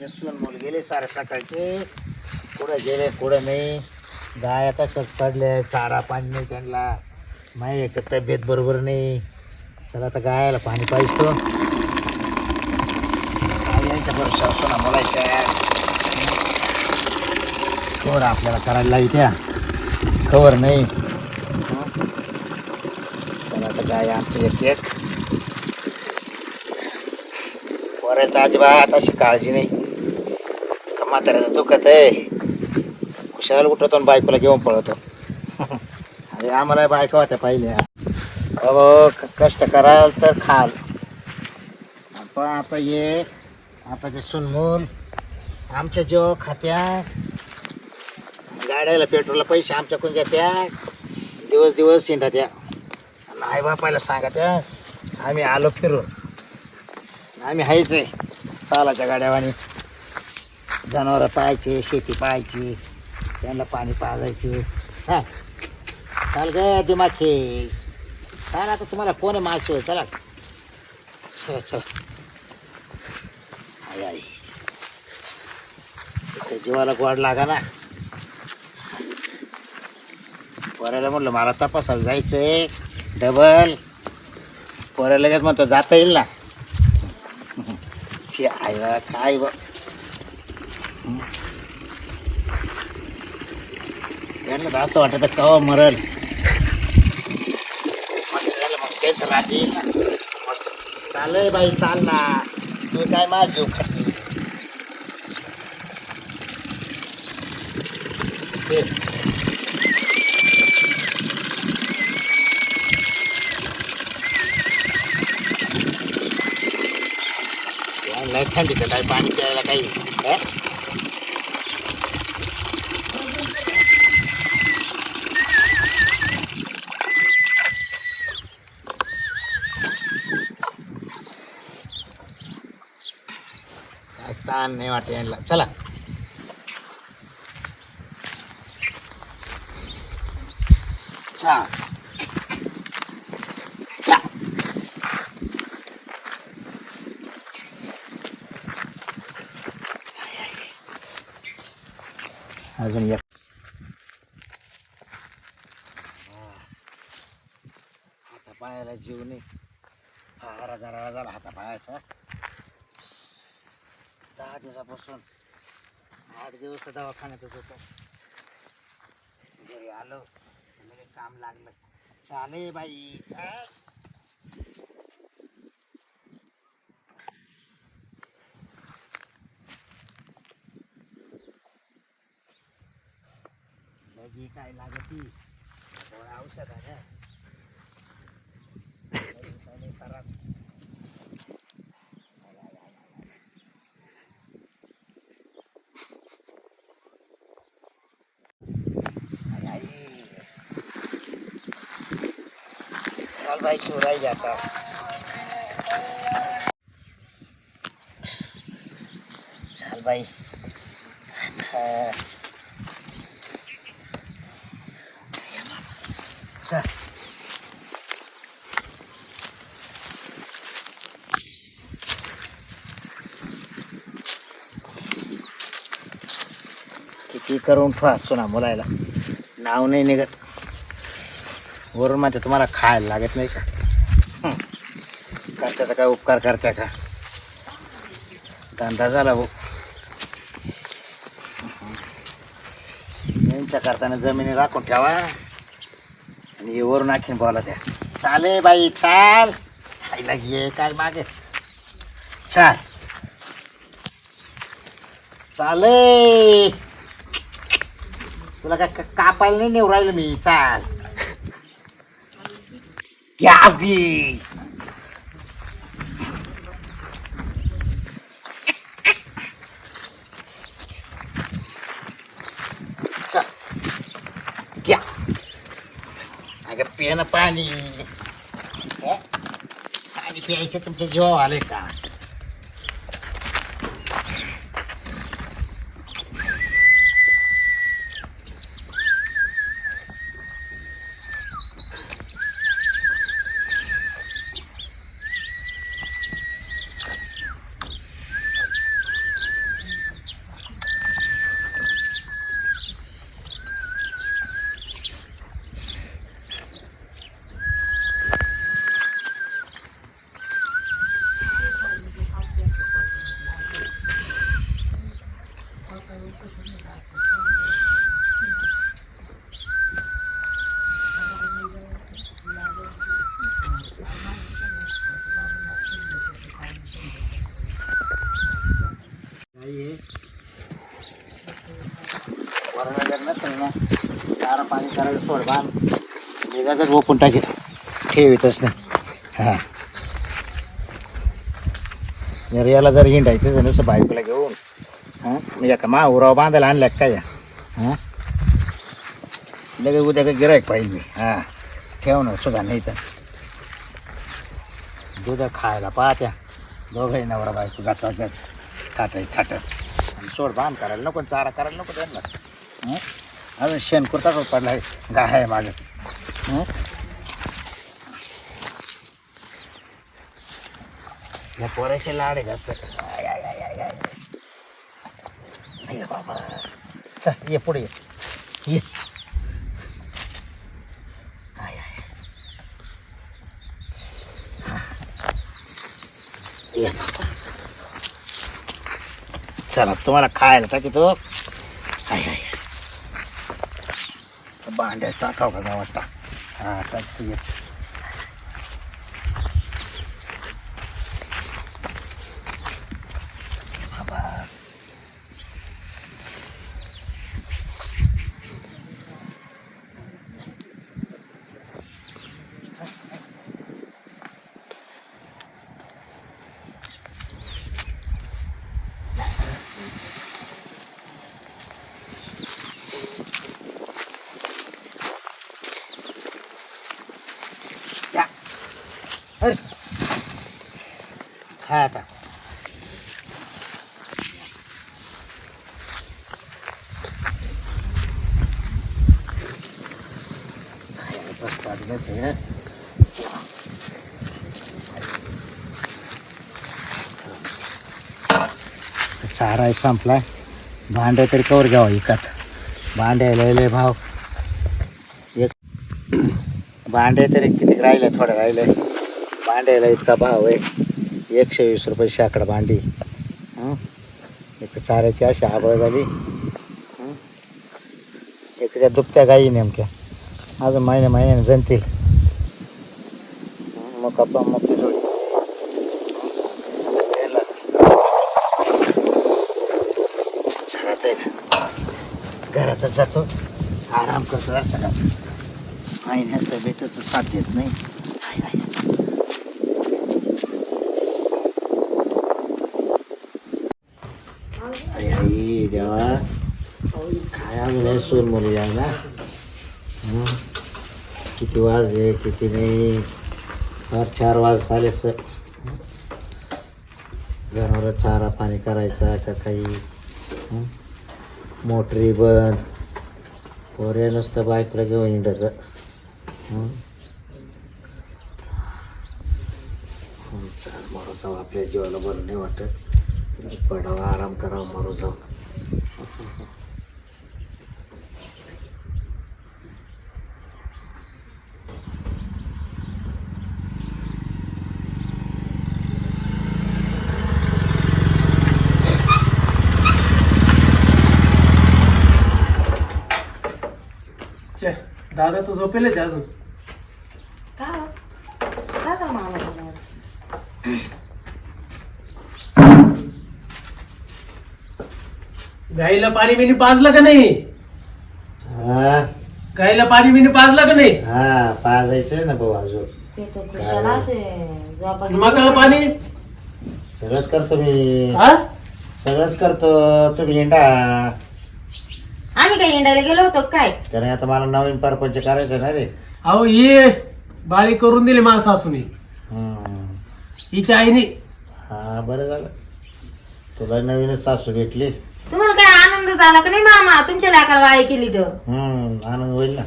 आमचे मुल गेले सारे सकाळचे. कुठं गेले कुठं नाही. गाय तसंच पडले चारा पाणी नाही त्यांना. माही एक तर तब्येत बरोबर नाही. चला आता गायाला पाणी पाहिजे. यांच्या बरोबर सुना मुलाच्या कवर आपल्याला करायला लागत्या कवर नाही. चला आता गाय आमची एक एक. परत अजिबात अशी काळजी नाही. म्हाताऱ्याचं दुखत आहे. कुशाला उठवतो आणि बायकोला घेऊन पळतो अरे आम्हाला बायका होत्या पहिल्या. अहो क- कष्ट कराल तर खाल. आपण आता ये आता जे सुनमूल आमच्या जेव्हा खात्या गाड्याला पेट्रोलला पैसे आमच्याकडून घेत्या दिवस दिवस शिंडा त्या आई बापायला सांगा त्या आम्ही आलो फिरून. आम्ही हायच आहे. सालाच्या गाड्यावानी. जनावरं पाहायचे शेती पाहायची त्यांना पाणी पाजायचे. हा. चाल ग दिमाखे. चाल आता तुम्हाला कोण आहे मासे चला. चला चला. आई आई. जीवाला गोड लागा ना. पोरायला म्हटलं मला तपासायला जायचंय. डबल. पोरायला लगेच म्हणतो जाता येईल ना. आई बा काय बा. त्यांना तर असं वाटत कवा मरल. झालं मग तेच चालेल बाई चाल ना. तू काय माझ जीव खाती ते नाही थंडीचं काय पाणी प्यायला काही ताण नाही वाटत यांना चला. छान अजून एक. हातापायाला जीव नाही. हारा गराळा झाला हाता पायाचा दहा दिवसापासून आठ दिवस तर दवाखान्यातच होतो घरी आलो म्हणजे काम लागलं. चाले बाई चाल. लगी काय लागती? थोडं औषध आहे खराब चल भाई चुराई जाता. चल भाई चल. किती करून ठेवा सुना मुलायला. नाव नाही निघत. वरून म्हणते तुम्हाला खायला लागत नाही का? करत्याचा काय उपकार करत्या का? धंदा झाला भाऊ. यांच्या करताना जमिनी राखून ठेवा. आणि हे वरून आखीन बोला त्या. चाले बाई चाल. आईला घे काय मागे. चाल. चाले तुला काय कापायला नाही नेऊ राहिलं मी. चाल. या बी चल घ्या अगं पिणं पाणी हे? पाणी प्यायचं तुमच्या जीवा आले का चारा पाणी करायला सोड बांध. निघाच ओपून टाकेल ठेवीतच नाही. हा. जर याला जर हिंडायचं नुसतं बायकोला घेऊन हां म्हणजे का मा उराव बांधायला आणल्या का काय? हां? लगेच उद्या का गिरायक पाहिजे मी. हां. ठेव ना सुद्धा नाही तर. दूध खायला पाहत्या. दोघंही नवरा बायको गाचा गच थाटाय थाटत. आणि सोड बांध करायला नको चारा करायला नको त्यांना. अजून शेण कुर्ताच पडला? आहे गाय आहे माझं. या पोराचे लाड आहे जास्त. ये बाबा. चल ये पुढे ये. ये. ये चला तुम्हाला खायला होता की तो भांड्या टाकाव का गावात टाक हा टाकतो येच अरे खा आता. चारा संपलाय. भांड्या तरी कवर घ्यावा विकत भांड्या लय भाव. एक भांडे तरी किती राहिले? थोडं राहिले. भांड्याला इतका भाव आहे एकशे वीस रुपये शाकडा भांडी. हं? एक चाऱ्याची अशी आबळ झाली. हं? एक त्या दुभत्या गाई नेमक्या. अजून महिन्या महिन्याने जणतील मग आपण मग जोडी. आहे घरातच जातो. आराम करतो जरा महिन्याचं महिन्यात साथ देत नाही हाय, हाय. अरे आई देवा काय सोन मुली आहे ना? किती किती वाजले किती नाही? फार चार वाज झाले सर. जनावर चारा पाणी करायचा का काही? मोटरी बंद. पोरे नुसतं बाईकला घेऊन हिंडत. चाल मरू जाऊ. आपल्या जीवाला बरं नाही वाटत. पडावा आराम करावा मरू जाऊ. दादा तू झोपेलच अजून? का? का का मामा तुम्हाला? गाईला पाणी बिनी पाजलं का नाही? हा. गाईला पाणी बिनी पाजलं का नाही? हा पाजायचं ना भाऊ अजून. ते तो खुशाला असे झोपा घेऊन- मकाला पाणी? सगळंच करतो मी. हा? सगळंच करतो तुम्ही हिंडा आम्ही काय हिंडायला गेलो होतो काय? कारण आता मला नवीन परपंच करायचं ना रे. अहो ये बाळी करून दिली माझ्या सासूनी. हम्म. हिच्या आईनी. हा बरं झालं. तुला नवीनच सासू भेटली. तुम्हाला काय आनंद झाला का नाही मामा? तुमच्या लेकाला वाळी केली तर. हम्म आनंद होईल ना.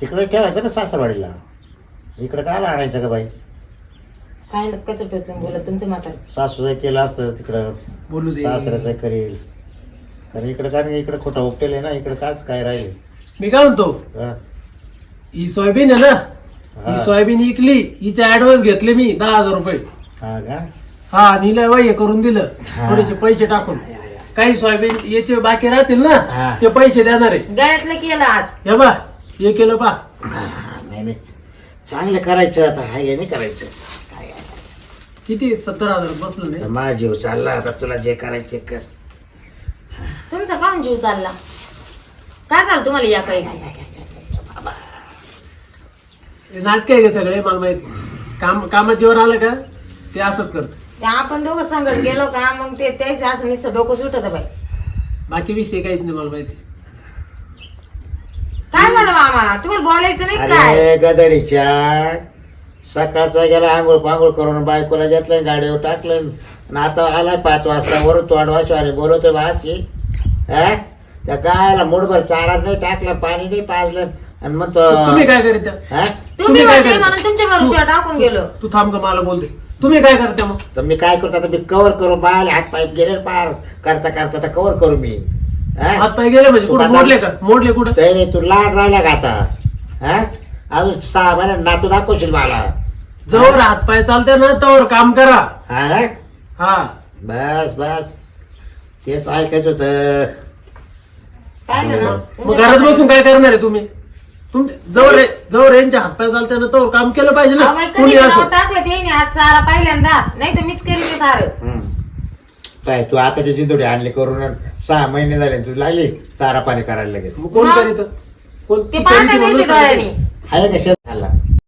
तिकडे ठेवायचं ना सासरवाडीला? इकडे काय आणायचं का बाई? काय ना कसं टोचून बोलत तुमचं म्हातार सासू जर केलं असतं तिकडं बोलू दे. सासऱ्याचं करेल. कारण इकडे काय नाही इकडे खोटा उपटेल आहे ना इकडे काच काय राहिले? मी काय म्हणतो? हा. ही सोयाबीन आहे ना हा. ही सोयाबीन इकली हिचे ऍडव्हान्स घेतले मी दहा हजार रुपये. हा का? हा आणि हिला वय करून दिलं हा. थोडेसे पैसे टाकून. काही सोयाबीन याचे बाकी राहतील ना हा. ते पैसे देणार आहे. गळ्यातलं केलं आज. हे बा हे केलं पा. हा, नाही नाही. चांगलं करायचं आता हा हे नाही करायचं. किती? सत्तर हजार बसलो नाही? माझा जीव चालला आता तुला जे करायचं ते कर. तुमचा काऊन जीव चालला. काय झालं तुम्हाला याकडे नाटक आहे का सगळे? मला माहिती काम कामात जेव्हा आलं का? ते असंच करत. ते आपण दोघं संगत गेलो का? मग ते तेच असं नुसतं डोकं सुटत बाई. बाकी विषय काहीच नाही मला माहिती. काय झालं मामा तुम्हाला बोलायचं नाही काय? अरे गदडीच्या. सकाळचा गेला आंघोळ पांघोळ करून बायकोला घेतलं गाडीवर टाकलं आणि आता आलाय पाच वाजता वरून तोंड वाशवाने बोलवतोय भाची हा? त्या गायला मुठभर चारा नाही टाकलं पाणी नाही पाजलं. आणि मग तो तुम्ही काय करीत? हा? तुम्ही तुम्ही काय होते करता? म्हणून तुमच्या भरोश्यावर टाकून गेलो. तू थांब का मला बोलते. तुम्ही काय करता मग? तर मी काय करतो आता मी कव्हर करू बाल हात पाईप गेले पार. करता करता तर कव्हर करू मी. हा? हात पाय गेले म्हणजे कुठं? मोडले का? मोडले कुठं? ते नाही तू लाड राहिला का आता? हा? अजून सहा महिन्यात नातू दाखवशील मला. जवळ हात पाय चालते ना तवर काम करा. हा ना हा. बस बस. तेच ऐकायचं होतं. मग घरात बसून काय करणार आहे तुम्ही? जवळ जवळ यांच्या हात पाय चालते ना तवर काम केलं पाहिजे ना. कधी कुणी असो टाकलं ते नाही आज सारा पहिल्यांदा. नाही तर मीच केलं ते सारं. हम्म. काय तू आताची जिंदोडी आणली करून सहा महिने झाले तू लागली चारा पाणी करायला लगेच. मग कोण मग? करीत? कोण ते ती पाहता करीत नाही म्हणून डोळ्यांनी. आहे का